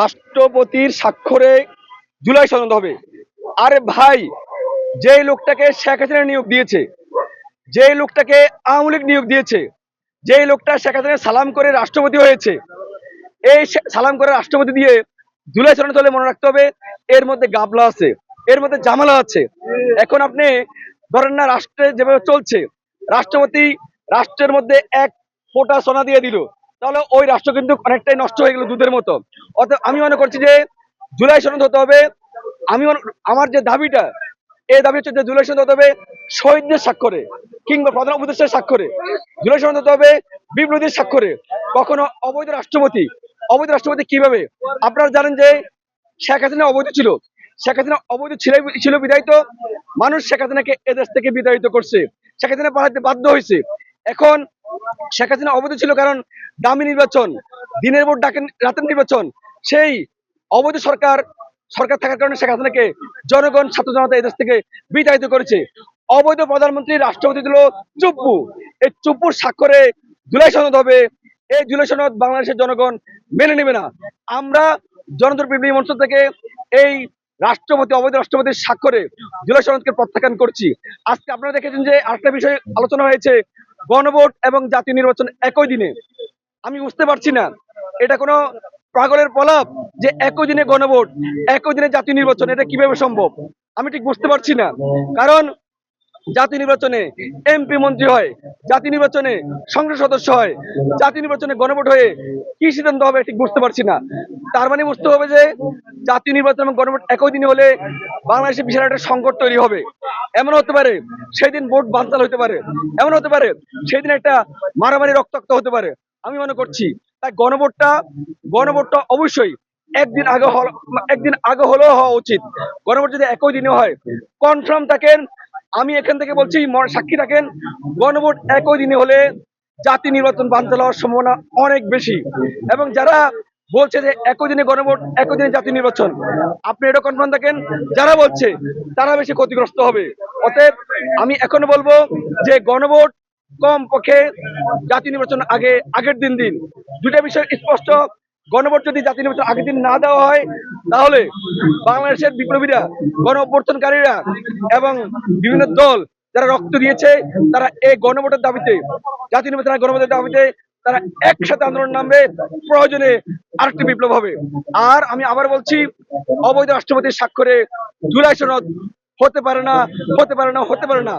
রাষ্ট্রপতির স্বাক্ষরে জুলাই সনদ হবে। আরে ভাই, যেই লোকটাকে শেখ হাসিনা নিয়োগ দিয়েছে, যেই লোকটাকে আওয়ামী লীগ নিয়োগ দিয়েছে, যেই লোকটা শেখ হাসিনা সালাম করে রাষ্ট্রপতি হয়েছে, এই সালাম করে রাষ্ট্রপতি দিয়ে জুলাই সনদ হলে মনে রাখতে হবে, এর মধ্যে গাবলা আছে, এর মধ্যে জামালা আছে। এখন আপনি ধরেন না রাষ্ট্রে যেভাবে চলছে, রাষ্ট্রপতি রাষ্ট্রের মধ্যে এক ফোঁটা সোনা দিয়ে দিল তাহলে ওই রাষ্ট্র কিন্তু অনেকটাই নষ্ট হয়ে গেল দুধের মতো। অতএব আমি মনে করছি যে জুলাই সনদ হতে হবে। আমি আমার যে দাবিটা, এই দাবি হচ্ছে যে জুলাই সনদ হতে হবে শহীদদের স্বাক্ষরে কিংবা প্রধান উপদেষ্টার স্বাক্ষরে। জুলাই সনদ হতে হবে বিপ্লবীদের স্বাক্ষরে। কখনো অবৈধ রাষ্ট্রপতি অবৈধ রাষ্ট্রপতি কীভাবে? আপনারা জানেন যে শেখ হাসিনা অবৈধ ছিল। শেখ হাসিনা অবৈধ ছিল বিদায়িত মানুষ শেখ হাসিনাকে এদেশ থেকে বিতাড়িত করছে। শেখ হাসিনা পালাতে বাধ্য হয়েছে। এখন শেখ হাসিনা অবৈধ ছিল কারণ দামি নির্বাচন, দিনের পর ডাকেন, রাতের নির্বাচন, সেই অবৈধ সরকার সরকার থাকার কারণে শেখ হাসিনাকে জনগণ, ছাত্র জনতা এদেশ থেকে বিতাড়িত করেছে। অবৈধ প্রধানমন্ত্রী, রাষ্ট্রপতি দিল চুপ্পু। এই চুপ্পুর স্বাক্ষরে জুলাই সনদ হবে। এই জুলাই সনদ বাংলাদেশের জনগণ মেনে নেবে না। আমরা জনতার বিপ্লবী মঞ্চ থেকে এই রাষ্ট্রপতি, অবৈধ রাষ্ট্রপতির স্বাক্ষরে জুলাই সনদকে প্রত্যাখ্যান করছি। আজকে আপনারা দেখেছেন যে আরেকটা বিষয় আলোচনা হয়েছে। গণভোট এবং জাতীয় নির্বাচন একই দিনে। আমি বুঝতে পারছি না, এটা কোনো পাগলের পলাপ যে একই দিনে গণভোট, একই দিনে জাতীয় নির্বাচন, এটা কীভাবে সম্ভব? আমি ঠিক বুঝতে পারছি না, কারণ জাতীয় নির্বাচনে এমপি মন্ত্রী হয়, জাতীয় নির্বাচনে সংসদ সদস্য হয়, জাতীয় নির্বাচনে গণভোট হয়ে কি সিদ্ধান্ত হবে ঠিক বুঝতে পারছি না। তার মানে বুঝতে হবে যে জাতীয় নির্বাচন এবং গণভোট একই দিনে হলে বাংলাদেশে বিশাল একটা সংকট তৈরি হবে। এমন হতে পারে, সেদিন ভোট বানচাল হতে পারে, এমন হতে পারে, সেদিন একটা মারামারি রক্তাক্ত হতে পারে। আমি মনে করছি, তাই গণভোটটা গণভোটটা অবশ্যই একদিন আগে একদিন আগে হলেও হওয়া উচিত। গণভোট যদি একই দিনে হয় কনফার্ম থাকেন, আমি এখান থেকে বলছি সাক্ষী থাকেন, গণভোট একই দিনে হলে জাতি নির্বাচন বানচাল হওয়ার সম্ভাবনা অনেক বেশি। এবং যারা বলছে যে একই দিনে গণভোট, একই দিনে জাতীয় নির্বাচন। আপনি এটা কনফার্ম থাকেন যারা বলছে তারা বেশি ক্ষতিগ্রস্ত হবে। অতএব আমি এখনও বলব যে গণভোট কম পক্ষে জাতীয় নির্বাচন আগে, আগের দিন দিন। দুটা বিষয় স্পষ্ট। গণভোট যদি জাতীয় নির্বাচন আগের দিন না দেওয়া হয়, তাহলে বাংলাদেশের বিপ্লবীরা গণ অভ্যর্থনকারীরা এবং বিভিন্ন দল যারা রক্ত দিয়েছে, তারা এই গণভোটের দাবিতে, জাতীয় নির্বাচনের গণভোটের দাবিতে তারা একসাথে আন্দোলন নামবে প্রয়োজনে আরেকটি বিপ্লব হবে। আর আমি আবার বলছি, অবৈধ রাষ্ট্রপতির স্বাক্ষরে জুলাই সনদ হতে পারে না, হতে পারে না, হতে পারে না।